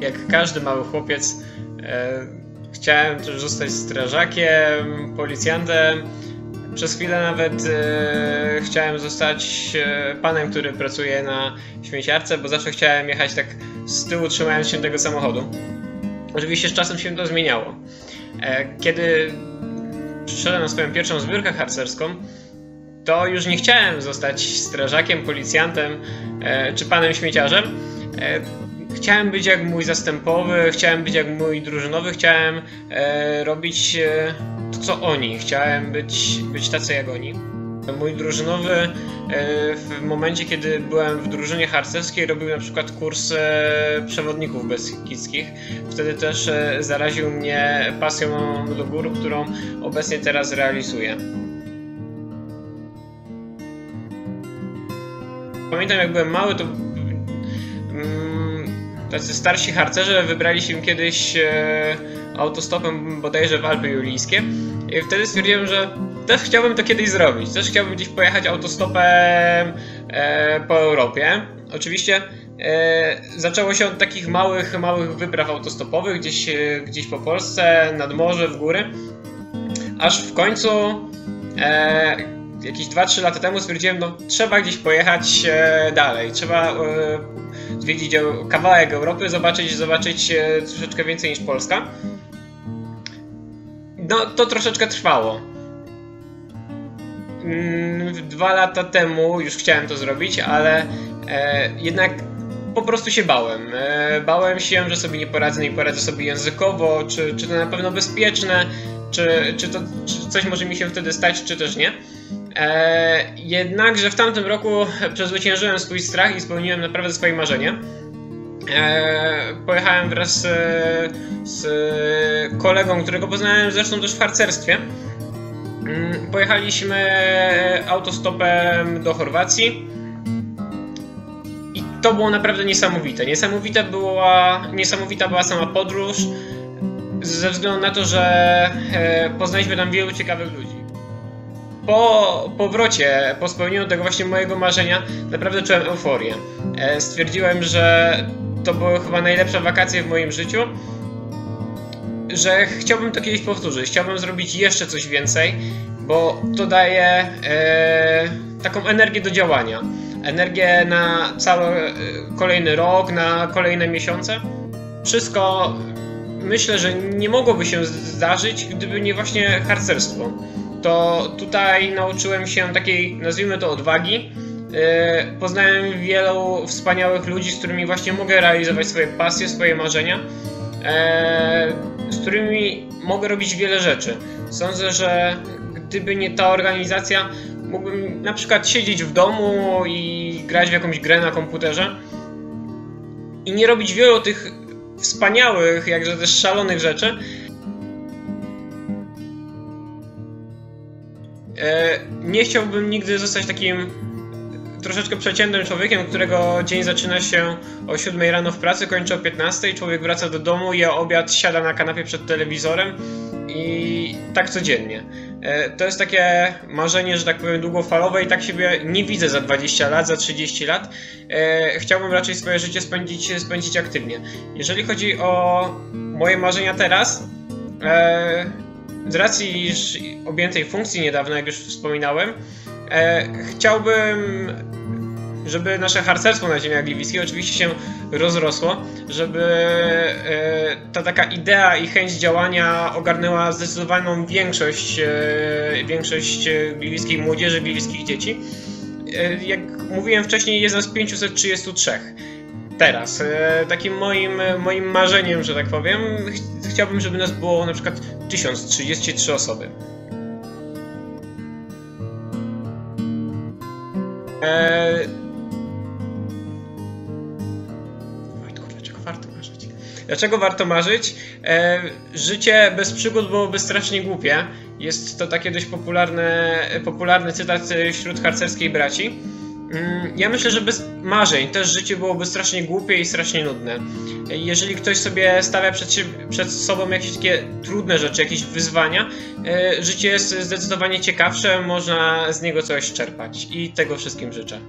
jak każdy mały chłopiec, e, chciałem też zostać strażakiem, policjantem. Przez chwilę nawet e, chciałem zostać e, panem, który pracuje na śmieciarce, bo zawsze chciałem jechać tak z tyłu, trzymając się tego samochodu. Oczywiście z czasem się to zmieniało. E, kiedy przyszedłem na swoją pierwszą zbiórkę harcerską, to już nie chciałem zostać strażakiem, policjantem e, czy panem śmieciarzem. Chciałem być jak mój zastępowy, chciałem być jak mój drużynowy, chciałem e, robić e, to, co oni. Chciałem być, być tacy jak oni. Mój drużynowy e, w momencie, kiedy byłem w drużynie harcerskiej, robił na przykład kurs e, przewodników beskidzkich. Wtedy też e, zaraził mnie pasją do gór, którą obecnie teraz realizuję. Pamiętam jak byłem mały, to tacy starsi harcerze wybrali się kiedyś e, autostopem bodajże w Alpy Julijskie i wtedy stwierdziłem, że też chciałbym to kiedyś zrobić. Też chciałbym gdzieś pojechać autostopem e, po Europie. Oczywiście e, zaczęło się od takich małych, małych wypraw autostopowych gdzieś, gdzieś po Polsce, nad morze, w góry. Aż w końcu jakieś 2-3 lata temu stwierdziłem, no trzeba gdzieś pojechać e, dalej, trzeba e, zwiedzić eu- kawałek Europy, zobaczyć, zobaczyć e, troszeczkę więcej niż Polska. No to troszeczkę trwało. Mm, Dwa lata temu już chciałem to zrobić, ale e, jednak po prostu się bałem. E, bałem się, że sobie nie poradzę, nie poradzę sobie językowo, czy, czy to na pewno bezpieczne, czy, czy, to, czy coś może mi się wtedy stać, czy też nie. E, jednakże w tamtym roku przezwyciężyłem swój strach i spełniłem naprawdę swoje marzenie. E, pojechałem wraz z, z kolegą, którego poznałem zresztą też w harcerstwie. Mm, Pojechaliśmy autostopem do Chorwacji. I to było naprawdę niesamowite. Niesamowita była, niesamowita była sama podróż, ze względu na to, że e, poznaliśmy tam wielu ciekawych ludzi po powrocie, po spełnieniu tego właśnie mojego marzenia, naprawdę czułem euforię. E, Stwierdziłem, że to były chyba najlepsze wakacje w moim życiu, że chciałbym to kiedyś powtórzyć, chciałbym zrobić jeszcze coś więcej, bo to daje e, taką energię do działania. Energię na cały e, kolejny rok, na kolejne miesiące. Wszystko myślę, że nie mogłoby się zdarzyć, gdyby nie właśnie harcerstwo to tutaj nauczyłem się takiej, nazwijmy to, odwagi. Yy, Poznałem wielu wspaniałych ludzi, z którymi właśnie mogę realizować swoje pasje, swoje marzenia, yy, z którymi mogę robić wiele rzeczy. Sądzę, że gdyby nie ta organizacja, mógłbym na przykład siedzieć w domu i grać w jakąś grę na komputerze i nie robić wielu tych wspaniałych, jakże też szalonych rzeczy, E, nie chciałbym nigdy zostać takim troszeczkę przeciętnym człowiekiem, którego dzień zaczyna się o 7 rano w pracy, kończy o 15, człowiek wraca do domu, je obiad, siada na kanapie przed telewizorem i tak codziennie. E, To jest takie marzenie, że tak powiem, długofalowe i tak siebie nie widzę za 20 lat, za 30 lat. E, Chciałbym raczej swoje życie spędzić, spędzić aktywnie. Jeżeli chodzi o moje marzenia teraz, e, z racji iż objętej funkcji niedawno, jak już wspominałem, chciałbym, żeby nasze harcerstwo na ziemiach gliwickiej oczywiście się rozrosło, żeby ta taka idea i chęć działania ogarnęła zdecydowaną większość, e, większość e, gliwickiej młodzieży, gliwickich dzieci. E, jak mówiłem wcześniej, jest nas 533 teraz. Takim moim, moim marzeniem, że tak powiem, ch- chciałbym, żeby nas było na przykład 1033 osoby. Eee... Dlaczego warto marzyć? E, życie bez przygód byłoby strasznie głupie. Jest to takie dość popularne, popularny cytat wśród harcerskiej braci. Mm, Ja myślę, że bez marzeń też życie byłoby strasznie głupie i strasznie nudne. Jeżeli ktoś sobie stawia przed, przed sobą jakieś takie trudne rzeczy, jakieś wyzwania, e, życie jest zdecydowanie ciekawsze, można z niego coś czerpać i tego wszystkim życzę.